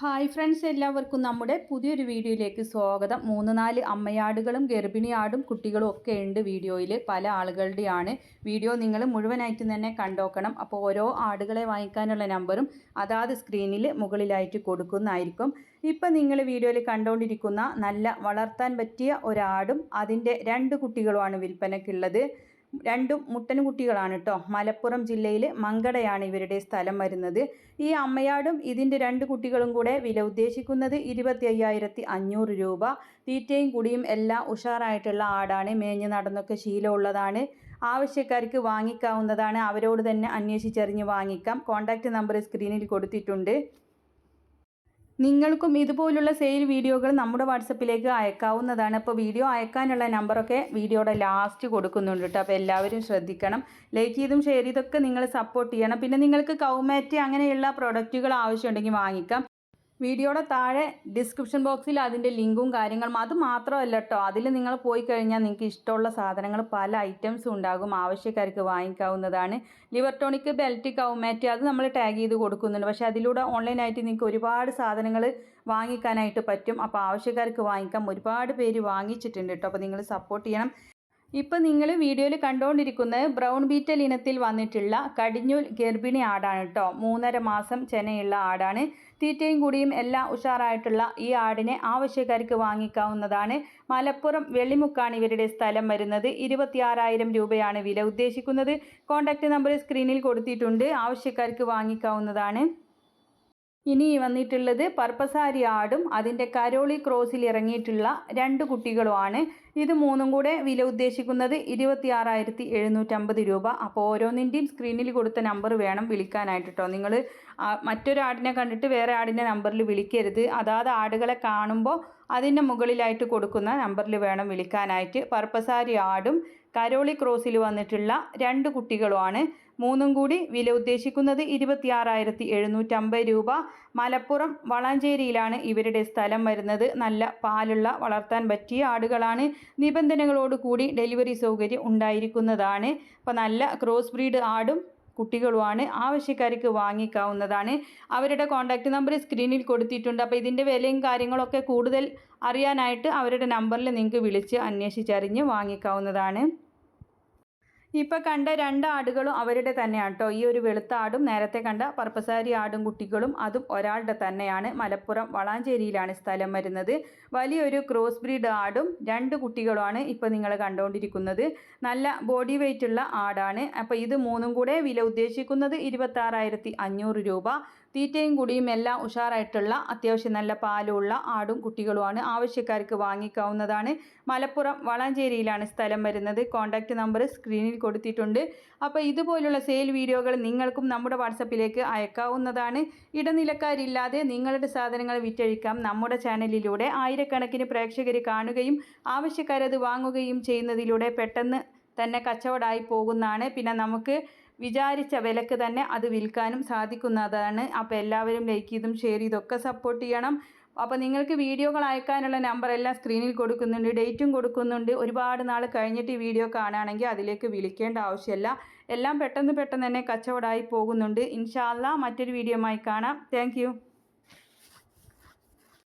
Hi friends എല്ലാവർക്കും നമ്മുടെ പുതിയൊരു വീഡിയോയിലേക്ക് സ്വാഗതം. മൂന്ന് നാല് അമ്മയാടുകളും ഗർഭിണിയാടും കുട്ടികളും ഒക്കെ ഉണ്ട് വീഡിയോയിൽ. പല ആളുകളുടെയാണ് വീഡിയോ. നിങ്ങൾ മുഴുവനായിട്ട് തന്നെ കണ്ടോക്കണം. അപ്പോൾ ഓരോ ആടുകളെ വാങ്ങിക്കാനുള്ള നമ്പറും അതാത് സ്ക്രീനിൽ മുകളിലായിട്ട് കൊടുക്കുന്നതായിരിക്കും. ഇപ്പം നിങ്ങൾ വീഡിയോയിൽ കണ്ടുകൊണ്ടിരിക്കുന്ന നല്ല വളർത്താൻ പറ്റിയ ഒരാടും അതിന്റെ രണ്ട് കുട്ടികളുമാണ് വിൽപ്പനയ്ക്കുള്ളത്. രണ്ടും മുട്ടൻ കുട്ടികളാണ് കേട്ടോ മലപ്പുറം ജില്ലയിൽ മങ്കടയാണ് ഇവരുടെ സ്ഥലം വരുന്നത്. ഈ അമ്മയാടും ഇതിന്റെ രണ്ട് കുട്ടികളും കൂടെ വില ഉദ്ദേശിക്കുന്നത് ഇരുപത്തി അയ്യായിരത്തി അഞ്ഞൂറ് രൂപ. തീറ്റയും കുടിയും എല്ലാം ഉഷാറായിട്ടുള്ള ആടാണ്. മേഞ്ഞ് നടന്നൊക്കെ ശീലമുള്ളതാണ്. ആവശ്യക്കാർക്ക് വാങ്ങിക്കാവുന്നതാണ്. അവരോട് തന്നെ അന്വേഷിച്ചറിഞ്ഞ് വാങ്ങിക്കാം. കോൺടാക്റ്റ് നമ്പർ സ്ക്രീനിൽ കൊടുത്തിട്ടുണ്ട്. നിങ്ങൾക്കും ഇതുപോലുള്ള സെയിൽ വീഡിയോകൾ നമ്മുടെ വാട്സപ്പിലേക്ക് അയക്കാവുന്നതാണ്. അപ്പോൾ വീഡിയോ അയക്കാനുള്ള നമ്പറൊക്കെ വീഡിയോയുടെ ലാസ്റ്റ് കൊടുക്കുന്നുണ്ട് കേട്ടോ അപ്പോൾ എല്ലാവരും ശ്രദ്ധിക്കണം. ലൈക്ക് ചെയ്തും ഷെയർ ചെയ്തൊക്കെ നിങ്ങൾ സപ്പോർട്ട് ചെയ്യണം. പിന്നെ നിങ്ങൾക്ക് കൗമാറ്റി അങ്ങനെയുള്ള പ്രൊഡക്റ്റുകൾ ആവശ്യമുണ്ടെങ്കിൽ വാങ്ങിക്കാം. വീഡിയോയുടെ താഴെ ഡിസ്ക്രിപ്ഷൻ ബോക്സിൽ അതിന്റെ ലിങ്കും കാര്യങ്ങളും. അത് മാത്രമല്ല കേട്ടോ അതിൽ നിങ്ങൾ പോയി കഴിഞ്ഞാൽ നിങ്ങൾക്ക് ഇഷ്ടമുള്ള സാധനങ്ങൾ പല ഐറ്റംസും ഉണ്ടാകും. ആവശ്യക്കാർക്ക് വാങ്ങിക്കാവുന്നതാണ്. ലിവർ ടോണിക് ബെൽറ്റ് കൗമാറ്റ് അത് നമ്മൾ ടാഗ് ചെയ്ത് കൊടുക്കുന്നുണ്ട്. പക്ഷേ അതിലൂടെ ഓൺലൈനായിട്ട് നിങ്ങൾക്ക് ഒരുപാട് സാധനങ്ങൾ വാങ്ങിക്കാനായിട്ട് പറ്റും. അപ്പോൾ ആവശ്യക്കാർക്ക് വാങ്ങിക്കാം. ഒരുപാട് പേര് വാങ്ങിച്ചിട്ടുണ്ട് കേട്ടോ അപ്പോൾ നിങ്ങൾ സപ്പോർട്ട് ചെയ്യണം. ഇപ്പം നിങ്ങൾ വീഡിയോയിൽ കണ്ടുകൊണ്ടിരിക്കുന്നത് ബ്രൗൺ ബീറ്റൽ ഇനത്തിൽ വന്നിട്ടുള്ള കടിഞ്ഞൂൽ ഗർഭിണി ആടാണ് കേട്ടോ. മൂന്നര മാസം ചെനയുള്ള ആടാണ്. തീറ്റയും കൂടിയും എല്ലാം ഉഷാറായിട്ടുള്ള ഈ ആടിനെ ആവശ്യക്കാർക്ക് വാങ്ങിക്കാവുന്നതാണ്. മലപ്പുറം വെള്ളിമുക്കാണ് ഇവരുടെ സ്ഥലം വരുന്നത്. ഇരുപത്തിയാറായിരം രൂപയാണ് വില ഉദ്ദേശിക്കുന്നത്. കോൺടാക്റ്റ് നമ്പർ സ്ക്രീനിൽ കൊടുത്തിട്ടുണ്ട്. ആവശ്യക്കാർക്ക് വാങ്ങിക്കാവുന്നതാണ്. ഇനി വന്നിട്ടുള്ളത് പർപ്പസാരി ആടും അതിന്റെ കരോളി ക്രോസിൽ ഇറങ്ങിയിട്ടുള്ള രണ്ട് കുട്ടികളുമാണ്. ഇത് മൂന്നും കൂടെ വില ഉദ്ദേശിക്കുന്നത് ഇരുപത്തി ആറായിരത്തി എഴുന്നൂറ്റമ്പത് രൂപ. അപ്പോൾ ഓരോന്നിന്റെയും സ്ക്രീനിൽ കൊടുത്ത നമ്പർ വേണം വിളിക്കാനായിട്ട് കേട്ടോ നിങ്ങൾ മറ്റൊരാടിനെ കണ്ടിട്ട് വേറെ ആടിന്റെ നമ്പറിൽ വിളിക്കരുത്. അതാത് ആടുകളെ കാണുമ്പോൾ അതിന്റെ മുകളിലായിട്ട് കൊടുക്കുന്ന നമ്പറിൽ വേണം വിളിക്കാനായിട്ട്. പർപ്പസാരി ആടും കരോളി ക്രോസിൽ വന്നിട്ടുള്ള രണ്ട് കുട്ടികളുമാണ്. മൂന്നും കൂടി വില ഉദ്ദേശിക്കുന്നത് ഇരുപത്തിയാറായിരത്തി എഴുന്നൂറ്റമ്പത് രൂപ. മലപ്പുറം വളാഞ്ചേരിയിലാണ് ഇവരുടെ സ്ഥലം വരുന്നത്. നല്ല പാലുള്ള വളർത്താൻ പറ്റിയ ആടുകളാണ്. നിബന്ധനകളോട് കൂടി ഡെലിവറി സൗകര്യം ഉണ്ടായിരിക്കുന്നതാണ്. അപ്പോൾ നല്ല ക്രോസ് ബ്രീഡ് ആടും കുട്ടികളുമാണ്. ആവശ്യക്കാർക്ക് വാങ്ങിക്കാവുന്നതാണ്. അവരുടെ കോൺടാക്റ്റ് നമ്പർ സ്ക്രീനിൽ കൊടുത്തിട്ടുണ്ട്. അപ്പോൾ ഇതിന്റെ വിലയും കാര്യങ്ങളൊക്കെ കൂടുതൽ അറിയാനായിട്ട് അവരുടെ നമ്പറിൽ നിങ്ങൾക്ക് വിളിച്ച് അന്വേഷിച്ചറിഞ്ഞ് വാങ്ങിക്കാവുന്നതാണ്. ഇപ്പോൾ കണ്ട രണ്ട് ആടുകളും അവരുടെ തന്നെയാണ് കേട്ടോ ഈ ഒരു വെളുത്ത ആടും നേരത്തെ കണ്ട പർപ്പസാരി ആടും കുട്ടികളും അതും ഒരാളുടെ തന്നെയാണ്. മലപ്പുറം വളാഞ്ചേരിയിലാണ് സ്ഥലം വരുന്നത്. വലിയൊരു ക്രോസ് ബ്രീഡ് ആടും രണ്ട് കുട്ടികളുമാണ് ഇപ്പോൾ നിങ്ങൾ കണ്ടുകൊണ്ടിരിക്കുന്നത് നല്ല ബോഡി വെയിറ്റ് ഉള്ള ആടാണ്. അപ്പോൾ ഇത് മൂന്നും കൂടെ വില ഉദ്ദേശിക്കുന്നത് ഇരുപത്താറായിരത്തി അഞ്ഞൂറ് രൂപ. തീറ്റയും കുടിയും എല്ലാം ഉഷാറായിട്ടുള്ള അത്യാവശ്യം നല്ല പാലുള്ള ആടും കുട്ടികളുമാണ്. ആവശ്യക്കാർക്ക് വാങ്ങിക്കാവുന്നതാണ്. മലപ്പുറം വളാഞ്ചേരിയിലാണ് സ്ഥലം വരുന്നത്. കോൺടാക്റ്റ് നമ്പർ സ്ക്രീനിൽ കൊടുത്തിട്ടുണ്ട്. അപ്പോൾ ഇതുപോലുള്ള സെയിൽ വീഡിയോകൾ നിങ്ങൾക്കും നമ്മുടെ വാട്സപ്പിലേക്ക് അയക്കാവുന്നതാണ്. ഇടനിലക്കാരില്ലാതെ നിങ്ങളുടെ സാധനങ്ങൾ വിറ്റഴിക്കാം. നമ്മുടെ ചാനലിലൂടെ ആയിരക്കണക്കിന് പ്രേക്ഷകർ കാണുകയും ആവശ്യക്കാരത് വാങ്ങുകയും ചെയ്യുന്നതിലൂടെ പെട്ടെന്ന് തന്നെ കച്ചവടമായി പോകുന്നതാണ്. പിന്നെ നമുക്ക് വിചാരിച്ച വിലക്ക് തന്നെ അത് വിൽക്കാനും സാധിക്കുന്നതാണ്. അപ്പോൾ എല്ലാവരും ലൈക്ക് ചെയ്തും ഷെയർ ചെയ്തൊക്കെ സപ്പോർട്ട് ചെയ്യണം. അപ്പോൾ നിങ്ങൾക്ക് വീഡിയോകൾ അയക്കാനുള്ള നമ്പർ എല്ലാം സ്ക്രീനിൽ കൊടുക്കുന്നുണ്ട് ഡേറ്റും കൊടുക്കുന്നുണ്ട്. ഒരുപാട് നാൾ കഴിഞ്ഞിട്ട് ഈ വീഡിയോ കാണുകയാണെങ്കിൽ അതിലേക്ക് വിളിക്കേണ്ട ആവശ്യമില്ല. എല്ലാം പെട്ടെന്ന് പെട്ടെന്ന് തന്നെ കച്ചവടമായി പോകുന്നുണ്ട്. ഇൻഷാല്ല മറ്റൊരു വീഡിയോമായി കാണാം. താങ്ക്